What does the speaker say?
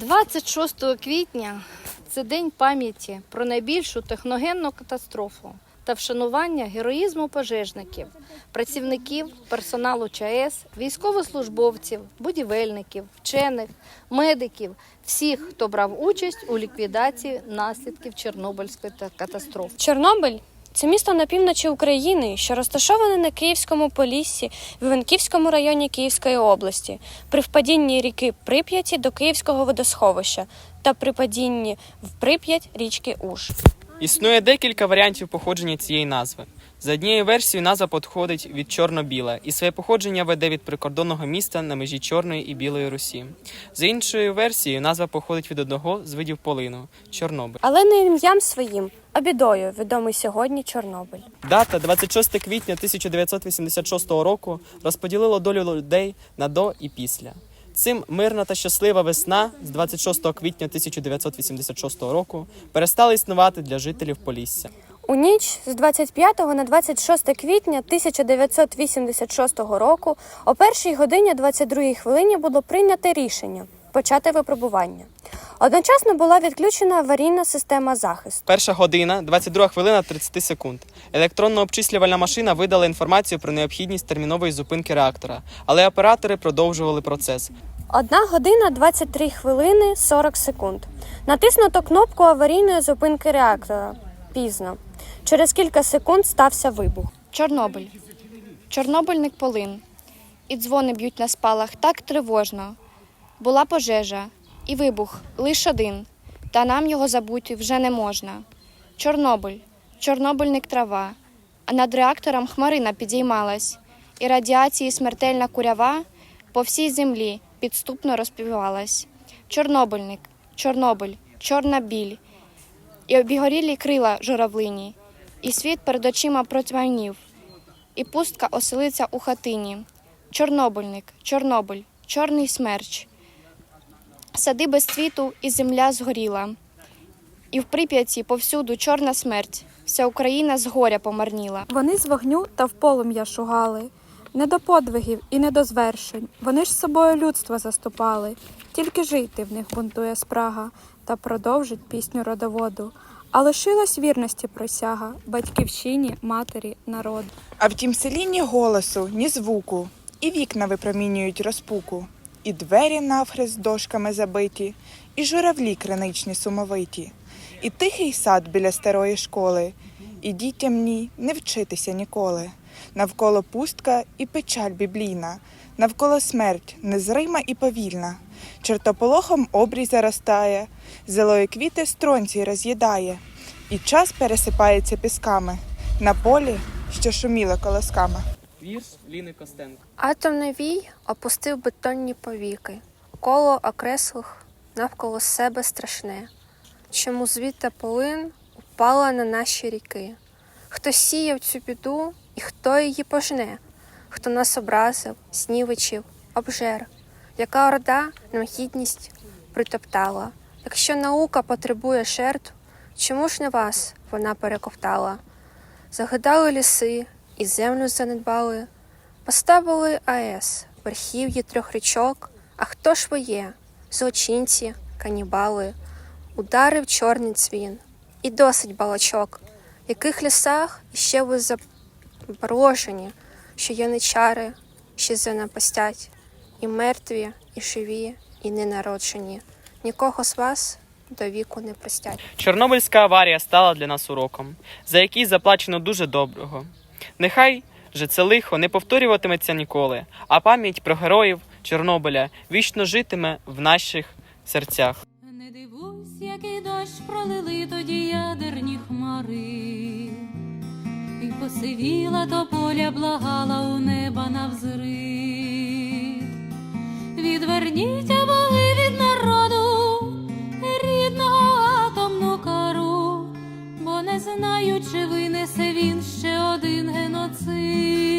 26 квітня це день пам'яті про найбільшу техногенну катастрофу та вшанування героїзму пожежників, працівників персоналу ЧАЕС, військовослужбовців, будівельників, вчених, медиків, всіх, хто брав участь у ліквідації наслідків Чорнобильської та- катастрофи. Чорнобиль це місто на півночі України, що розташоване на Київському поліссі в Іванківському районі Київської області, при впадінні ріки Прип'яті до Київського водосховища та при падінні в Прип'ять річки Уж. Існує декілька варіантів походження цієї назви. За однією версією, назва походить від чорно-біла і своє походження веде від прикордонного міста на межі Чорної і Білої Русі. За іншою версією, назва походить від одного з видів полину Чорнобиль. Але не ім'ям своїм, а бідою відомий сьогодні Чорнобиль. Дата 26 квітня 1986 року розподілила долю людей на до і після. Цим мирна та щаслива весна з 26 квітня 1986 року перестала існувати для жителів Полісся. У ніч з 25 на 26 квітня 1986 року о першій годині 22 хвилині було прийнято рішення почати випробування. Одночасно була відключена аварійна система захисту. Перша година, 22 хвилина 30 секунд. Електронно обчислювальна машина видала інформацію про необхідність термінової зупинки реактора, але оператори продовжували процес. Одна година 23 хвилини 40 секунд. Натиснуто кнопку аварійної зупинки реактора. Пізно. Через кілька секунд стався вибух. Чорнобиль. Чорнобильник полин. І дзвони б'ють на спалах так тривожно. Була пожежа і вибух лиш один, та нам його забути вже не можна. Чорнобиль, чорнобильник трава, а над реактором хмарина підіймалась, і радіації смертельна курява по всій землі підступно розпівалась. Чорнобильник, Чорнобиль, чорна біль, і обігорілі крила журавлині, і світ перед очима протьманів, і пустка оселиться у хатині. Чорнобильник, Чорнобиль, чорний смерч. Сади без цвіту і земля згоріла. І в Прип'яті повсюду чорна смерть. Вся Україна з горя помарніла. Вони з вогню та в полум'я шугали, не до подвигів і не до звершень. Вони ж собою людство заступали, тільки жити в них бунтує спрага та продовжить пісню родоводу. А лишилась вірності присяга батьківщині, матері, народу. А в тім селі ні голосу, ні звуку, і вікна випромінюють розпуку, і двері навхрест дошками забиті, і журавлі криничні сумовиті, і тихий сад біля старої школи, і дітям ні не вчитися ніколи. Навколо пустка і печаль біблійна, навколо смерть незрима і повільна. Чертополохом обрій заростає, зелої квіти стронці роз'їдає, і час пересипається пісками на полі, що шуміло колосками. Вірш Ліни Костенко. Атомний вій опустив бетонні повіки, коло окреслих навколо себе страшне. Чому звідта полин упала на наші ріки? Хто сіяв цю біду і хто її пожне? Хто нас образив, снівичив, обжер? Яка орда нам гідність притоптала? Якщо наука потребує жертв, чому ж не вас вона перековтала? Загидали ліси і землю занедбали, поставили АЕС, верхів'ї трьох річок. А хто ж ви є? Злочинці, канібали, ударив чорний цвін. І досить балачок, яких лісах іще ви заброшені, що яничари ще занапастять, і мертві, і живі, і ненароджені. Нікого з вас до віку не простять. Чорнобильська аварія стала для нас уроком, за який заплачено дуже доброго. Нехай же це лихо не повторюватиметься ніколи, а пам'ять про героїв Чорнобиля вічно житиме в наших серцях. Не дивуйся, який дощ пролили тоді ядерні хмари, посивіла, то поля благала у неба навзрит. Відверніть боги від народу, рідного атомну кару, бо не знаю, чи винесе він ще один геноцид.